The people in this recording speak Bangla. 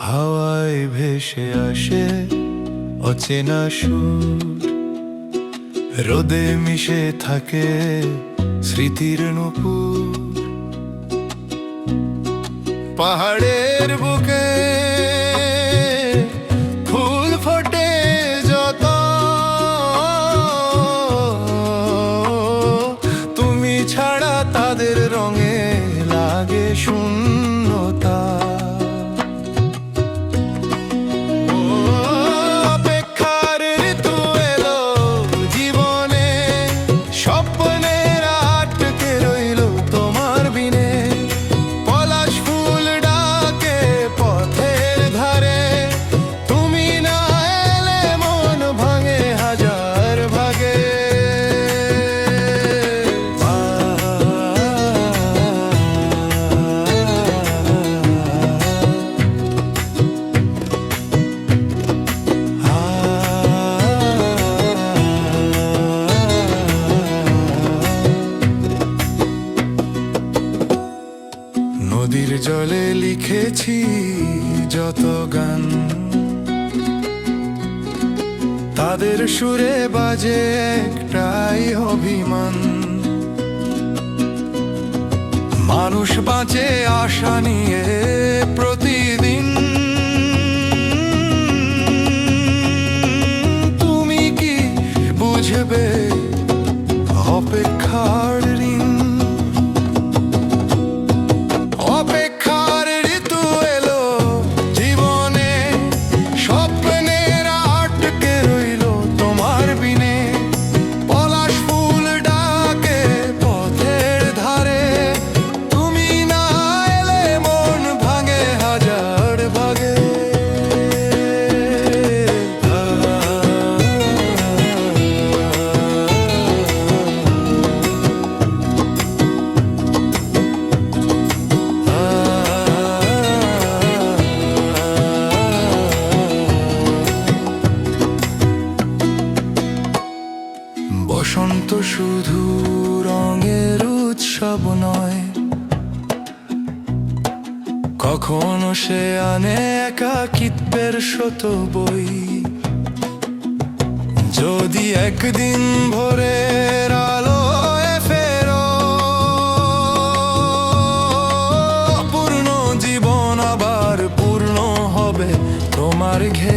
হাওয়ায় ভেসে আসে অচেনা সুর রোদে মিশে থাকে স্মৃতির নুপুর পাহাড়ের বুকে নদীর জলে লিখেছি যত গান। তাদের সুরে বাজে একটাই অভিমান। মানুষ বাঁচে আশা নিয়ে প্রতিদিন। তুমি কি বুঝবে বসন্ত শুধু রঙের উৎসব নয়। কখনো সে আনে একাকিত্বের শত বই। যদি একদিন ভোরের আলোয় ফেরো, পূর্ণ জীবন আবার পূর্ণ হবে তোমার ঘে